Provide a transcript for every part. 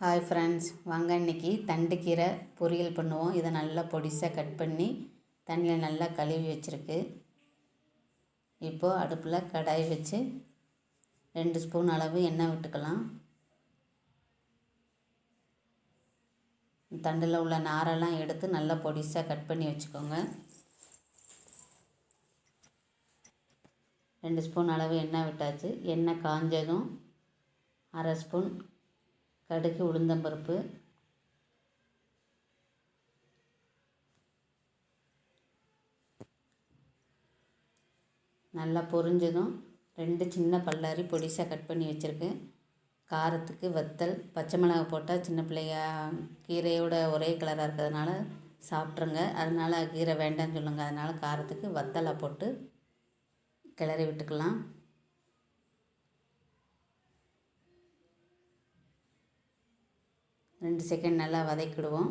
Hi friends வாங்க இன்றைக்கி தண்டுக்கீரை பொரியல் பண்ணுவோம். இதை நல்லா பொடிசாக கட் பண்ணி தண்ணியில் நல்லா கழுவி வச்சுருக்கு. இப்போது அடுப்பில் கடாய் வச்சு ரெண்டு ஸ்பூன் அளவு எண்ணெய் விட்டுக்கலாம். தண்டில் உள்ள நாரெல்லாம் எடுத்து நல்லா பொடிசாக கட் பண்ணி வச்சுக்கோங்க. ரெண்டு ஸ்பூன் அளவு எண்ணெய் விட்டாச்சு. எண்ணெய் காஞ்சதும் அரை ஸ்பூன் கடுகு உளுந்தம்பருப்பு நல்லா பொரிஞ்சதும் ரெண்டு சின்ன பல்லாரி பொடிசாக கட் பண்ணி வச்சுருக்கேன் காரத்துக்கு வத்தல் பச்சை மிளகாய் போட்டால் சின்ன பிள்ளையா கீரையோட ஒரே கலராக இருக்கிறதுனால சாப்பிட்ருங்க. அதனால் கீரை வேண்டாம்னு சொல்லுங்கள் அதனால் காரத்துக்கு வத்தலை போட்டு கிளறி விட்டுக்கலாம். ரெண்டு செகண்ட் நல்லா வதக்கிடுவோம்.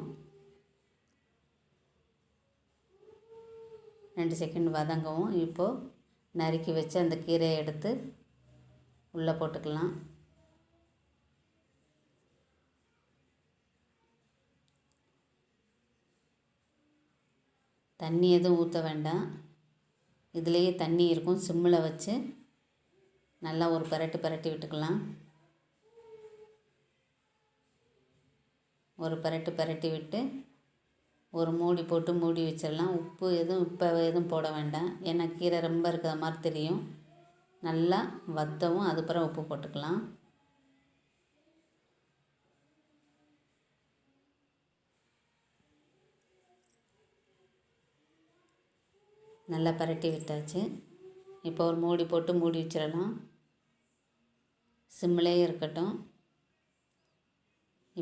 ரெண்டு செகண்ட் வதங்கவும். இப்போது நறுக்கி வச்சு அந்த கீரையை எடுத்து உள்ளே போட்டுக்கலாம். தண்ணி எதுவும் ஊற்ற வேண்டாம். இதுலேயே தண்ணி இருக்கும். சிம்மில் வச்சு நல்லா ஒரு பரட்டு பரட்டி விட்டுக்கலாம். ஒரு பரட்டு பரட்டி விட்டு ஒரு மூடி போட்டு மூடி வச்சிடலாம். உப்பு எதுவும் இப்போ எதுவும் போட வேண்டாம். ஏன்னா கீரை ரொம்ப இருக்கிற மாதிரி தெரியும். நல்லா வத்தவும் அதுக்கப்புறம் உப்பு போட்டுக்கலாம். நல்லா பரட்டி விட்டாச்சு. இப்போ ஒரு மூடி போட்டு மூடி வச்சிடலாம். சிம்மிலே இருக்கட்டும்.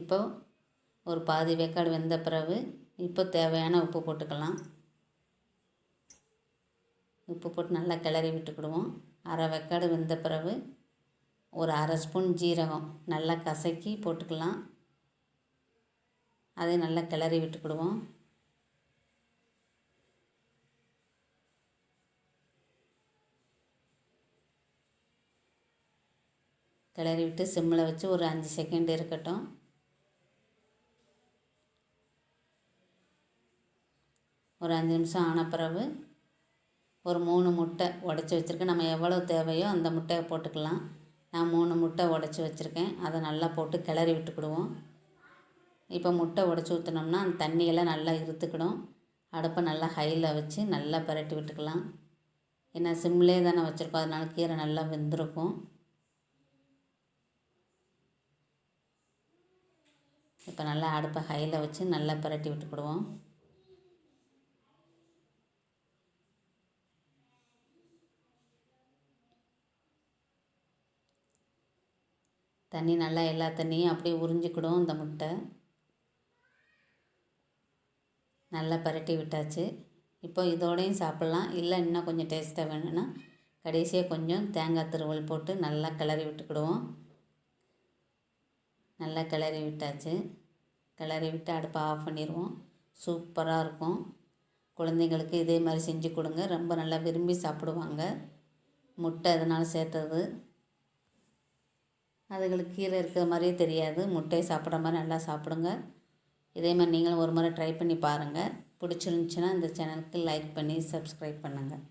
இப்போ ஒரு பாதி வேக்காடு வெந்த பிறகு இப்போ தேவையான உப்பு போட்டுக்கலாம். உப்பு போட்டு நல்லா கிளறி விட்டுக்கிடுவோம். அரை வெக்காடு வெந்த பிறகு ஒரு அரை ஸ்பூன் ஜீரகம் நல்லா கசக்கி போட்டுக்கலாம். அதை நல்லா கிளறி விட்டுக்கிடுவோம். கிளறி விட்டு சிம்மில் வச்சு ஒரு அஞ்சு செகண்ட் இருக்கட்டும். ஒரு அஞ்சு நிமிஷம் ஆன பிறகு ஒரு மூணு முட்டை உடச்சி வச்சுருக்கேன். நம்ம எவ்வளோ தேவையோ அந்த முட்டையை போட்டுக்கலாம். நான் மூணு முட்டை உடச்சி வச்சுருக்கேன். அதை நல்லா போட்டு கிளறி விட்டுக்கிடுவோம். இப்போ முட்டை உடச்சி ஊற்றினோம்னா அந்த தண்ணியெல்லாம் நல்லா இருத்துக்கிடும் அடுப்பை நல்லா ஹையில் வச்சு நல்லா பரட்டி விட்டுக்கலாம். ஏன்னா சிம்லே தானே வச்சுருக்கோம். அதனால கீரை நல்லா வெந்திருக்கும். இப்போ நல்லா அடுப்பை ஹையில் வச்சு நல்லா பரட்டி விட்டுக்கிடுவோம். தண்ணி நல்லா எல்லா தண்ணியும் அப்படியே உறிஞ்சிக்கிடும் இந்த முட்டை. நல்லா பரட்டி விட்டாச்சு. இப்போ இதோடையும் சாப்பிட்லாம். இல்லை இன்னும் கொஞ்சம் டேஸ்ட்டாக வேணும்னா கடைசியாக கொஞ்சம் தேங்காய் திருவல் போட்டு நல்லா கிளறி விட்டுக்கிடுவோம். நல்லா கிளறி விட்டாச்சு. கிளறி விட்டு அடுப்பை ஆஃப் பண்ணிடுவோம். சூப்பராக இருக்கும். குழந்தைங்களுக்கு இதே மாதிரி செஞ்சு கொடுங்க. ரொம்ப நல்லா விரும்பி சாப்பிடுவாங்க. முட்டை அதனால் சேர்த்தது. அதுங்களுக்கு கீரை இருக்கிற மாதிரியே தெரியாது. முட்டையை சாப்பிட்ற மாதிரி நல்லா சாப்பிடுங்க. இதே மாதிரி நீங்களும் ஒரு முறை ட்ரை பண்ணி பாருங்கள் பிடிச்சிருந்துச்சின்னா இந்த சேனலுக்கு லைக் பண்ணி சப்ஸ்கிரைப் பண்ணுங்கள்